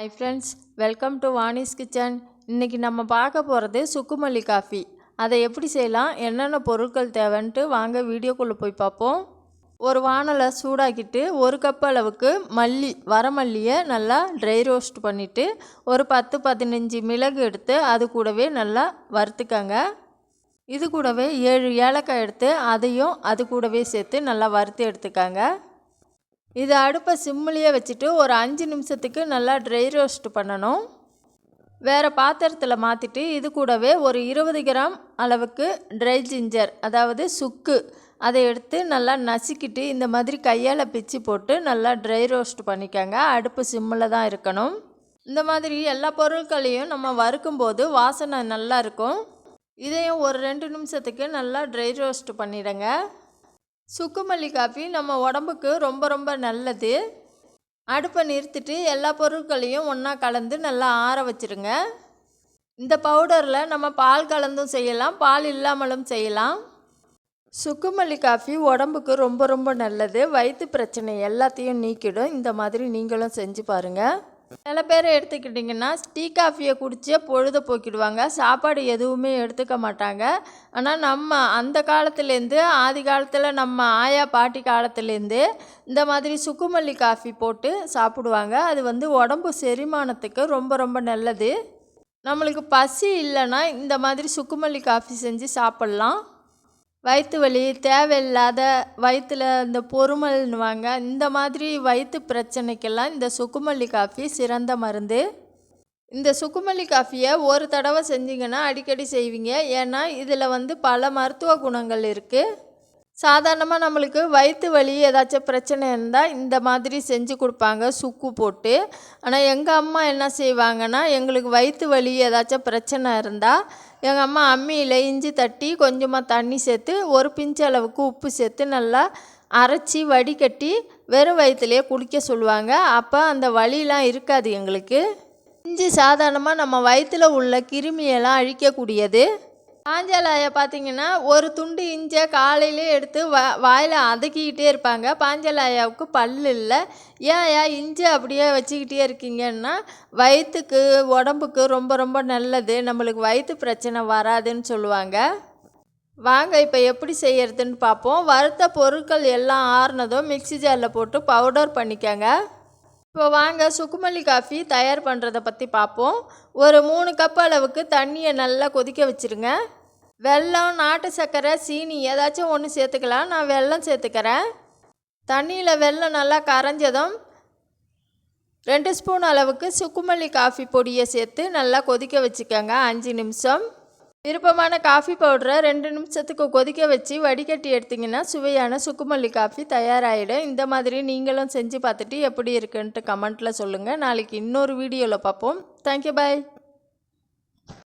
Hi friends welcome to Vani's kitchen இன்றைக்கி நம்ம பார்க்க போகிறது சுக்குமல்லி காஃபி அதை எப்படி செய்யலாம்? என்னென்ன பொருட்கள் தேவைன்ட்டு வாங்க வீடியோக்குள்ளே போய் பார்ப்போம். ஒரு வானலை சூடாக்கிட்டு ஒரு கப் அளவுக்கு மல்லி வரமல்லியை நல்லா ட்ரை ரோஸ்ட் பண்ணிவிட்டு ஒரு பத்து பதினஞ்சு மிளகு எடுத்து அது கூடவே நல்லா வறுத்துக்கங்க. இது கூடவே ஏழு ஏலக்காய் எடுத்து அதையும் அது கூடவே சேர்த்து நல்லா வறுத்து எடுத்துக்கங்க. இது அடுப்பை சிம்மிலேயே வச்சுட்டு ஒரு அஞ்சு நிமிஷத்துக்கு நல்லா ட்ரை ரோஸ்ட் பண்ணணும். வேறு பாத்திரத்தில் மாற்றிட்டு இது கூடவே ஒரு இருபது கிராம் அளவுக்கு ட்ரை ஜிஞ்சர் அதாவது சுக்கு அதை எடுத்து நல்லா நசுக்கிட்டு இந்த மாதிரி கையால் பிச்சு போட்டு நல்லா ட்ரை ரோஸ்ட் பண்ணிக்கோங்க. அடுப்பு சிம்மில் தான் இருக்கணும். இந்த மாதிரி எல்லா பொருட்களையும் நம்ம வறுக்கும்போது வாசனை நல்லா இருக்கும். இதையும் ஒரு ரெண்டு நிமிஷத்துக்கு நல்லா ட்ரை ரோஸ்ட் பண்ணிடுங்க. சுக்குமல்லி காஃபி நம்ம உடம்புக்கு ரொம்ப ரொம்ப நல்லது. அடுப்பை நிறுத்திட்டு எல்லா பொருட்களையும் ஒன்றா கலந்து நல்லா ஆற வச்சுருங்க. இந்த பவுடரில் நம்ம பால் கலந்தும் செய்யலாம் பால் இல்லாமலும் செய்யலாம். சுக்குமல்லி காஃபி உடம்புக்கு ரொம்ப ரொம்ப நல்லது. வயிற்று பிரச்சனை எல்லாத்தையும் நீக்கிடும். இந்த மாதிரி நீங்களும் செஞ்சு பாருங்கள் சில பேர் எடுத்துக்கிட்டிங்கன்னா டீ காஃபியை குடிச்சே பொழுத போக்கிடுவாங்க. சாப்பாடு எதுவுமே எடுத்துக்க மாட்டாங்க. ஆனால் நம்ம அந்த காலத்துலேருந்து ஆதி காலத்தில் நம்ம ஆயா பாட்டி காலத்துலேருந்து இந்த மாதிரி சுக்குமல்லி காஃபி போட்டு சாப்பிடுவாங்க. அது வந்து உடம்பு செரிமானத்துக்கு ரொம்ப ரொம்ப நல்லது. நம்மளுக்கு பசி இல்லைன்னா இந்த மாதிரி சுக்குமல்லி காஃபி செஞ்சு சாப்பிட்லாம். வயிற்று வலி தேவையில்லாத வயிற்றில் இந்த பொறுமல்னுவாங்க. இந்த மாதிரி வயிற்று பிரச்சனைக்கெல்லாம் இந்த சுக்குமல்லி காஃபி சிறந்த மருந்து. இந்த சுக்குமல்லி காஃபியை ஒரு தடவை செஞ்சிங்கன்னா அடிக்கடி செய்வீங்க. ஏன்னா இதில் வந்து பல மருத்துவ குணங்கள் இருக்குது சாதாரணமாக நம்மளுக்கு வயிற்று வலி ஏதாச்சும் பிரச்சனை இருந்தால் இந்த மாதிரி செஞ்சு கொடுப்பாங்க சுக்கு போட்டு. ஆனால் எங்கள் அம்மா என்ன செய்வாங்கன்னா எங்களுக்கு வயிற்று வலி ஏதாச்சும் பிரச்சனை இருந்தால் எங்கள் அம்மா அம்மியில் இஞ்சி தட்டி கொஞ்சமாக தண்ணி சேர்த்து ஒரு பிஞ்சு அளவுக்கு உப்பு சேர்த்து நல்லா அரைச்சி வடிகட்டி வெறும் வயிற்றுலேயே குடிக்க சொல்லுவாங்க. அப்போ அந்த வலிலாம் இருக்காது எங்களுக்கு. இஞ்சி சாதாரணமாக நம்ம வயிற்றில் உள்ள கிருமியெல்லாம் அழிக்கக்கூடியது. பாஞ்சாலாயை பார்த்தீங்கன்னா ஒரு துண்டு இஞ்சை காலையிலே எடுத்து வா வாயில் அதக்கிக்கிட்டே இருப்பாங்க. பாஞ்சாலாயாவுக்கு பல் இல்லை. ஏன் ஏன் இஞ்சி அப்படியே வச்சுக்கிட்டே இருக்கீங்கன்னா வயிற்றுக்கு உடம்புக்கு ரொம்ப ரொம்ப நல்லது. நம்மளுக்கு வயிற்று பிரச்சனை வராதுன்னு சொல்லுவாங்க. வாங்க இப்போ எப்படி செய்யறதுன்னு பார்ப்போம் வறுத்த பொருட்கள் எல்லாம் ஆறுனதும் மிக்சி ஜாரில் போட்டு பவுடர் பண்ணிக்கோங்க. இப்போ வாங்க சுக்குமல்லி காஃபி தயார் பண்ணுறதை பற்றி பார்ப்போம் ஒரு மூணு கப் அளவுக்கு தண்ணியை நல்லா கொதிக்க வச்சுருங்க. வெல்லம் நாட்டு சர்க்கரை சீனி ஏதாச்சும் ஒன்று சேர்த்துக்கலாம். நான் வெல்லம் சேர்த்துக்கிறேன். தண்ணியில் வெல்லம் நல்லா கரைஞ்சதும் ரெண்டு ஸ்பூன் அளவுக்கு சுக்குமல்லி காஃபி பொடியை சேர்த்து நல்லா கொதிக்க வச்சுக்கோங்க. அஞ்சு நிமிஷம். விருப்பமான காஃபி பவுடரை ரெண்டு நிமிஷத்துக்கு கொதிக்க வச்சு வடிகட்டி எடுத்திங்கன்னா சுவையான சுக்குமல்லி காஃபி தயாராகிடும் இந்த மாதிரி நீங்களும் செஞ்சு பார்த்துட்டு எப்படி இருக்குன்ட்டு கமெண்ட்டில் சொல்லுங்கள் நாளைக்கு இன்னொரு வீடியோவில் பார்ப்போம். Thank you bye